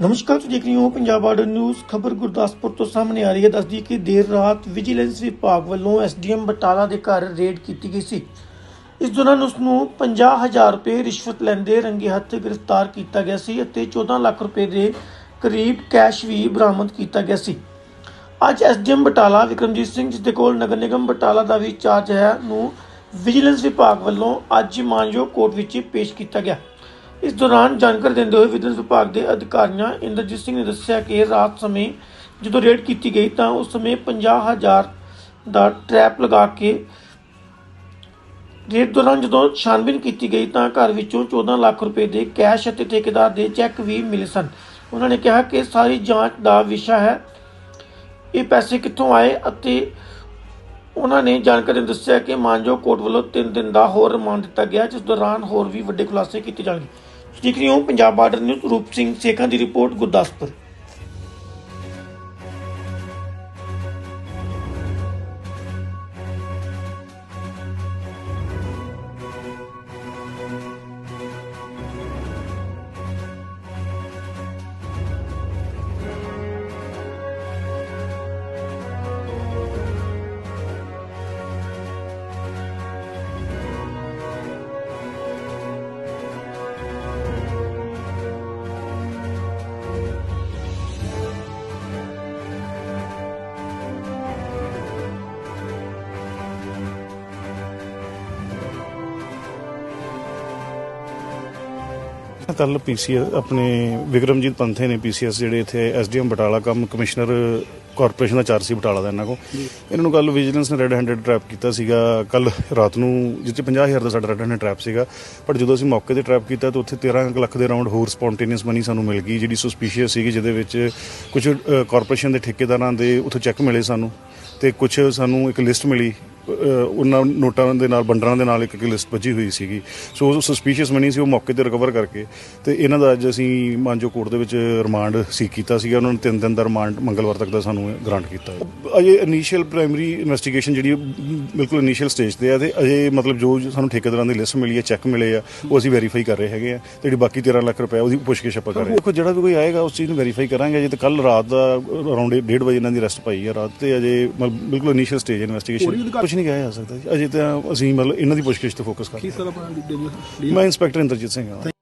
ਨਮਸਕਾਰ, ਤੁਸੀਂ ਦੇਖ ਰਹੇ ਹੋ ਪੰਜਾਬ ਬਾਰਡਰ ਨਿਊਜ਼। ਖਬਰ ਗੁਰਦਾਸਪੁਰ ਤੋਂ ਸਾਹਮਣੇ ਆ ਰਹੀ ਹੈ। ਦੱਸਦੀ ਕਿ ਦੇਰ ਰਾਤ ਵਿਜੀਲੈਂਸ ਵਿਭਾਗ ਵੱਲੋਂ ਐਸਡੀਐਮ ਬਟਾਲਾ ਦੇ ਘਰ ਰੇਡ ਕੀਤੀ ਗਈ ਸੀ। ਇਸ ਦੌਰਾਨ ਉਸ ਨੂੰ 50000 ਰੁਪਏ ਰਿਸ਼ਵਤ ਲੈਂਦੇ ਰੰਗੇ ਹੱਥ ਗ੍ਰਿਫਤਾਰ ਕੀਤਾ ਗਿਆ ਸੀ ਅਤੇ 14 ਲੱਖ ਰੁਪਏ ਦੇ ਕਰੀਬ ਕੈਸ਼ ਵੀ ਬਰਾਮਦ ਕੀਤਾ ਗਿਆ ਸੀ। ਅੱਜ ਐਸਡੀਐਮ ਬਟਾਲਾ ਵਿਕਰਮਜੀਤ ਸਿੰਘ, ਜਿਸ ਦੇ ਕੋਲ ਨਗਰ ਨਿਗਮ ਬਟਾਲਾ ਦਾ ਵੀ ਚਾਰਜ ਹੈ, ਨੂੰ ਵਿਜੀਲੈਂਸ ਵਿਭਾਗ ਵੱਲੋਂ ਅੱਜ ਮਾਨਯੋਗ ਕੋਰਟ ਵਿੱਚ ਪੇਸ਼ ਕੀਤਾ ਗਿਆ। ਇਸ ਦੌਰਾਨ ਜਾਣਕਾਰੀ ਦਿੰਦੇ ਹੋਏ ਵਿਜੀਲੈਂਸ ਵਿਭਾਗ ਦੇ ਅਧਿਕਾਰੀਆਂ ਇੰਦਰਜੀਤ ਸਿੰਘ ਨੇ ਦੱਸਿਆ ਕਿ ਰਾਤ ਸਮੇਂ ਜਦੋਂ ਰੇਡ ਕੀਤੀ ਗਈ ਤਾਂ ਉਸ ਸਮੇਂ 50000 ਦਾ ਟਰੈਪ ਲਗਾ ਕੇ ਰੇਡ ਦੌਰਾਨ ਜਦੋਂ ਛਾਨਬੀਨ ਕੀਤੀ ਗਈ ਤਾਂ ਘਰ ਵਿੱਚੋਂ 14 ਲੱਖ ਰੁਪਏ ਦੇ ਕੈਸ਼ ਅਤੇ ਠੇਕੇਦਾਰ ਦੇ ਚੈੱਕ ਵੀ ਮਿਲੇ ਸਨ। ਉਹਨਾਂ ਨੇ ਕਿਹਾ ਕਿ ਸਾਰੀ ਜਾਂਚ ਦਾ ਵਿਸ਼ਾ ਹੈ। ਇਹ ਪੈਸੇ ਕਿੱਥੋਂ ਆਏ ਅਤੇ ਉਹਨਾਂ ਨੇ ਜਾਣਕਾਰੀ ਦੱਸਿਆ ਕਿ ਮਾਨਜੋ ਕੋਰਟ ਵੱਲੋਂ 3 ਦਿਨ ਦਾ ਹੋਰ ਰਿਮਾਂਡ ਦਿੱਤਾ ਗਿਆ, ਜਿਸ ਦੌਰਾਨ ਹੋਰ ਵੀ ਵੱਡੇ ਖੁਲਾਸੇ ਕੀਤੇ ਜਾਣਗੇ। ਠੀਕ ਰਹੀ ਪੰਜਾਬ ਬਾਰਡਰ ਨਿਊਜ਼ ਰੂਪ ਸਿੰਘ ਸੇਖਾਂ ਦੀ ਰਿਪੋਰਟ ਗੁਰਦਾਸਪੁਰ। ਕੱਲ ਪੀਸੀਐਸ ਆਪਣੇ ਵਿਕਰਮਜੀਤ ਪੰਥੇ ਨੇ ਪੀਸੀਐਸ ਜਿਹੜੇ ਇੱਥੇ ਐਸਡੀਐਮ ਬਟਾਲਾ ਕੰਮ ਕਮਿਸ਼ਨਰ ਕਾਰਪੋਰੇਸ਼ਨ ਦਾ ਚਾਰਜ ਸੀ ਬਟਾਲਾ ਦਾ ਇਹਨਾਂ ਕੋ ਇਹਨਾਂ ਨੂੰ ਕੱਲ ਵਿਜੀਲੈਂਸ ਨੇ ਰੈੱਡ ਹੈਂਡਡ ਟ੍ਰੈਪ ਕੀਤਾ ਸੀਗਾ। ਕੱਲ ਰਾਤ ਨੂੰ ਜਿੱਥੇ 50000 ਦਾ ਸਾਡਾ ਰੈੱਡ ਹੈਂਡਡ ਟ੍ਰੈਪ ਸੀਗਾ। ਪਰ ਜਦੋਂ ਅਸੀਂ ਮੌਕੇ ਤੇ ਟ੍ਰੈਪ ਕੀਤਾ ਤਾਂ ਉੱਥੇ 13 ਕੁ ਲੱਖ ਦੇ ਅਰਾਊਂਡ ਹੋਰ ਸਪੌਂਟੇਨੀਅਸ ਮਨੀ ਸਾਨੂੰ ਮਿਲ ਗਈ, ਜਿਹੜੀ ਸਸਪੀਸ਼ੀਅਸ ਸੀਗੀ, ਜਿਹਦੇ ਵਿੱਚ ਕੁਝ ਕਾਰਪੋਰੇਸ਼ਨ ਦੇ ਠੇਕੇਦਾਰਾਂ ਦੇ ਉੱਥੋਂ ਚੈੱਕ ਮਿਲੇ ਸਾਨੂੰ ਤੇ ਕੁਝ ਸਾਨੂੰ ਇੱਕ ਲਿਸਟ ਮਿਲੀ ਉਹਨਾਂ ਨੋਟਾਂ ਦੇ ਨਾਲ ਬੰਡਰਾਂ ਦੇ ਨਾਲ ਇੱਕ ਇੱਕ ਲਿਸਟ ਭੱਜੀ ਹੋਈ ਸੀਗੀ। ਸੋ ਉਹ ਸਸਪੀਸ਼ੀਅਸ ਮਨੀ ਸੀ, ਉਹ ਮੌਕੇ ਤੇ ਰਿਕਵਰ ਕਰਕੇ ਤੇ ਇਹਨਾਂ ਦਾ ਅੱਜ ਅਸੀਂ ਮਾਨਜੋ ਕੋਰਟ ਦੇ ਵਿੱਚ ਰਿਮਾਂਡ ਸੀ ਕੀਤਾ ਸੀਗਾ। ਉਹਨਾਂ ਨੂੰ ਤਿੰਨ ਦਿਨ ਦਾ ਰਿਮਾਂਡ ਮੰਗਲਵਾਰ ਤੱਕ ਦਾ ਸਾਨੂੰ ਗ੍ਰਾਂਟ ਕੀਤਾ ਹੈ। ਅਜੇ ਇਨੀਸ਼ੀਅਲ ਪ੍ਰਾਇਮਰੀ ਇਨਵੈਸਟੀਗੇਸ਼ਨ ਜਿਹੜੀ ਬਿਲਕੁਲ ਇਨੀਸ਼ੀਅਲ ਸਟੇਜ ਤੇ ਆ ਤੇ ਅਜੇ ਮਤਲਬ ਜੋ ਸਾਨੂੰ ਠੇਕੇਦਾਰਾਂ ਦੀ ਲਿਸਟ ਮਿਲੀ ਹੈ ਚੈੱਕ ਮਿਲੇ ਆ ਉਹ ਅਸੀਂ ਵੈਰੀਫਾਈ ਕਰ ਰਹੇ ਹੈਗੇ ਆ। ਤੇ ਜਿਹੜੀ ਬਾਕੀ 13 ਲੱਖ ਰੁਪਏ ਉਹਦੀ ਪੁੱਛਗਿੱਛ ਆਪਾਂ ਕਰ ਰਹੇ ਹਾਂ ਦੇਖੋ ਜਿਹੜਾ ਵੀ ਕੋਈ ਆਏਗਾ ਉਸ ਚੀਜ਼ ਨੂੰ ਵੈਰੀਫਾਈ ਕਰਾਂਗੇ। ਅਜੇ ਤੇ ਕੱਲ ਰਾਤ ਦਾ ਅਰਾਊਂਡ 1:30 ਵਜੇ ਇਹਨਾਂ ਦੀ ਅਰੈਸਟ ਪਾਈ ਹੈ ਰਾਤ ਤੇ ਅਜੇ ਮਤਲਬ ਬਿਲਕੁਲ ਇਨੀਸ਼ੀਅਲ ਸਟੇਜ ਇਨਵੈਸਟੀਗੇਸ਼ਨ ਕੁਝ ਨਹੀਂ ਕਿਹਾ ਜਾ ਸਕਦਾ ਜੀ। ਅਜੇ ਤਾਂ ਅਸੀਂ ਮਤਲਬ ਇਹਨਾਂ ਦੀ ਪੁੱਛਗਿੱਛ ਤੇ ਫੋਕਸ ਕਰ ਰਹੇ ਹਾਂ। ਮੈਂ ਇੰਸਪੈਕਟਰ ਇੰਦਰਜੀਤ ਸਿੰਘ ਹਾਂ।